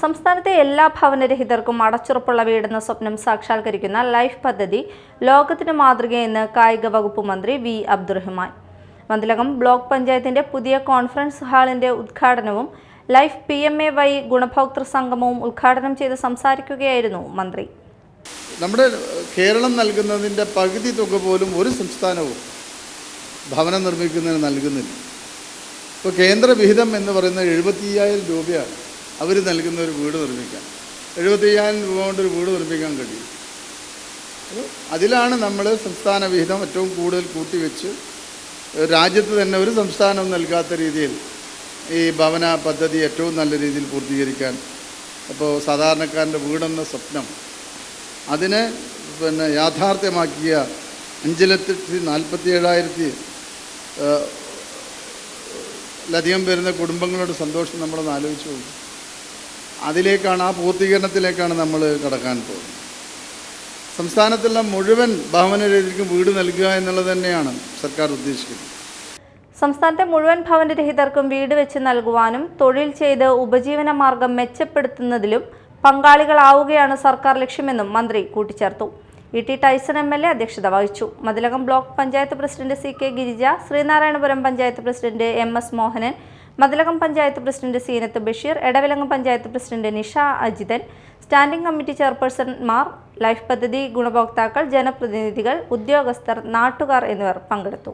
സംസ്ഥാനത്തെ എല്ലാ ഭവനരഹിതർക്കും അടച്ചുറപ്പുള്ള വീടെന്ന സ്വപ്നം സാക്ഷാത്കരിക്കുന്ന ലൈഫ് പദ്ധതി ലോകത്തിന് മാതൃകയെന്ന് കായിക വകുപ്പ് മന്ത്രി വി അബ്ദുറഹ്മാൻ. മന്ദിലകം ബ്ലോക്ക് പഞ്ചായത്തിന്റെ പുതിയ കോൺഫറൻസ് ഹാളിന്റെ ഉദ്ഘാടനവും life P M A Y ഗുണഭോക്തൃ സംഗമവും ഉദ്ഘാടനം ചെയ്ത് സംസാരിക്കുകയായിരുന്നു മന്ത്രി. നമ്മുടെ കേരളം നൽകുന്നതിന്റെ പകുതി തുക പോലും ഒരു സംസ്ഥാനവും ഭവനം നിർമ്മിക്കുന്നതിന് നൽകുന്നില്ല. ഇപ്പോൾ കേന്ദ്ര വിഹിതം എന്ന് പറയുന്നത് എഴുപത്തി രൂപയാണ് അവർ നൽകുന്ന ഒരു വീട് നിർമ്മിക്കാം. എഴുപത്തി അയ്യായിരം രൂപ കൊണ്ട് ഒരു വീട് നിർമ്മിക്കാൻ കഴിയും. അതിലാണ് നമ്മൾ സംസ്ഥാന വിഹിതം ഏറ്റവും കൂടുതൽ കൂട്ടിവെച്ച് രാജ്യത്ത് തന്നെ ഒരു സംസ്ഥാനവും നൽകാത്ത രീതിയിൽ ഈ ഭവന പദ്ധതി ഏറ്റവും നല്ല രീതിയിൽ പൂർത്തീകരിക്കാൻ അപ്പോൾ സാധാരണക്കാരന്റെ വീടെന്ന സ്വപ്നം അതിനെ പിന്നെ യാഥാർത്ഥ്യമാക്കിയ അഞ്ച് ലക്ഷത്തി നാൽപ്പത്തി ഏഴായിരത്തി ലധികം വരുന്ന കുടുംബങ്ങളുടെ സന്തോഷം നമ്മളൊന്ന് ആലോചിച്ചു അതിലേക്കാണ് ആ പൂർത്തീകരണത്തിലേക്കാണ് നമ്മൾ കടക്കാൻ പോകുന്നത്. സംസ്ഥാനത്തുള്ള മുഴുവൻ ഭവനരഹിതർക്കും വീട് നൽകുക എന്നുള്ളത് തന്നെയാണ് സർക്കാർ ഉദ്ദേശിക്കുന്നത്. സംസ്ഥാനത്തെ മുഴുവൻ ഭവനരഹിതർക്കും വീട് വെച്ച് നൽകുവാനും തൊഴിൽ ചെയ്ത് ഉപജീവന മാർഗം മെച്ചപ്പെടുത്തുന്നതിലും പങ്കാളികളാവുകയാണ് സർക്കാർ ലക്ഷ്യമെന്നും മന്ത്രി കൂട്ടിച്ചേർത്തു. E T Tyson M L A അധ്യക്ഷത വഹിച്ചു. Mathilakam block panchayat president C K Girija Sreenarayanapuram panchayat president M S Mohanan Mathilakam panchayat president Seenath Basheer Edavilangam panchayat president Nisha Ajithan standing committee ചെയർപേഴ്സൺമാർ life പദ്ധതി ഗുണഭോക്താക്കൾ ജനപ്രതിനിധികൾ ഉദ്യോഗസ്ഥർ നാട്ടുകാർ എന്നിവർ പങ്കെടുത്തു.